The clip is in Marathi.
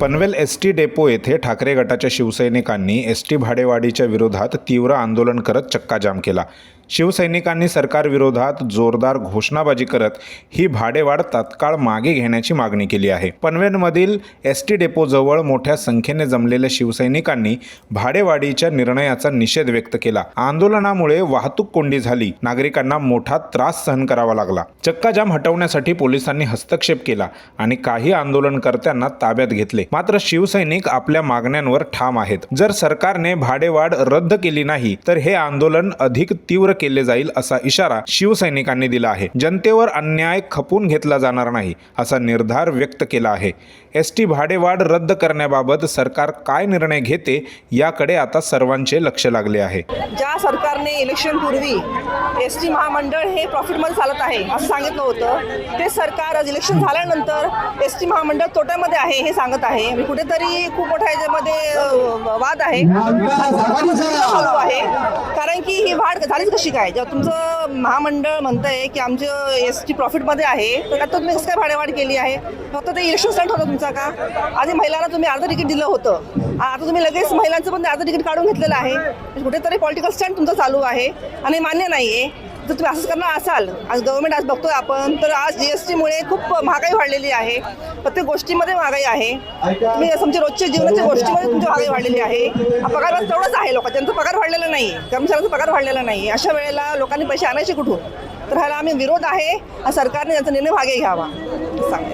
पनवेल एस टी डेपो येथे ठाकरे गटाच्या शिवसैनिकांनी एस टी भाडेवाढीच्या विरोधात तीव्र आंदोलन करत चक्काजाम केला. शिवसैनिकांनी सरकारविरोधात जोरदार घोषणाबाजी करत ही भाडेवाढ तात्काळ मागे घेण्याची मागणी केली आहे. पनवेलमधील एस टी डेपोजवळ मोठ्या संख्येने जमलेल्या शिवसैनिकांनी भाडेवाढीच्या निर्णयाचा निषेध व्यक्त केला. आंदोलनामुळे वाहतूक कोंडी झाली. नागरिकांना मोठा त्रास सहन करावा लागला. चक्काजाम हटवण्यासाठी पोलिसांनी हस्तक्षेप केला आणि काही आंदोलनकर्त्यांना ताब्यात घेतले. मात्र शिवसैनिक आपल्या मागण्यांवर ठाम आहेत. जर सरकारने भाडेवाढ रद्द केली नाही तर हे आंदोलन अधिक तीव्र केले जाईल असा इशारा शिवसैनिकांनी दिला आहे. जनतेवर अन्याय खपून घेतला जाणार नाही असा निर्धार व्यक्त केला आहे. एस टी भाडेवाढ रद्द करण्याबाबत सरकार काय निर्णय घेते याकडे आता सर्वांचे लक्ष लागले आहे. ज्या सरकारने इलेक्शनपूर्वी एस टी महामंडळ हे प्रॉफिटमध्ये चालत आहे असं सांगितलं होतं ते सरकार आज इलेक्शन झाल्यानंतर एस टी महामंडळ तोट्यामध्ये आहे हे सांगत आहे. म्हणजे कुठेतरी खूप मोठ्या ह्याच्यामध्ये अं, वाद आहे. कारण की ही वाढ झालीच कशी काय? जेव्हा तुमचं महामंडळ म्हणतंय की आमचं एस टी प्रॉफिटमध्ये आहे तर आता तुम्ही कसं काय भाडेवाढ केली आहे? फक्त ते इलेक्शन स्टंट होतं तुमचा का? आधी महिलांना तुम्ही अर्ध तिकीट दिलं होतं. आता तुम्ही लगेच महिलांचं पण अर्ध तिकीट काढून घेतलेलं आहे. कुठेतरी पॉलिटिकल स्टंट तुमचं चालू आहे. आणि मान्य नाही आहे जर तुम्ही असंच करणार असाल. आज गव्हर्नमेंट आज बघतोय आपण तर आज जी एस टीमुळे खूप महागाई वाढलेली आहे. प्रत्येक गोष्टीमध्ये महागाई आहे. तुम्ही तुमच्या रोजच्या जीवनाच्या गोष्टीमध्ये तुमची महागाई वाढलेली आहे. पगार तेवढंच आहे लोकांच्या त्यांचा पगार वाढलेला नाही कर्मचाऱ्यांचा पगार वाढलेला नाही अशा वेळेला लोकांनी पैसे आणायचे कुठून? तर ह्याला आम्ही विरोध आहे. सरकारने त्यांचा निर्णय मागे घ्यावा. सांग.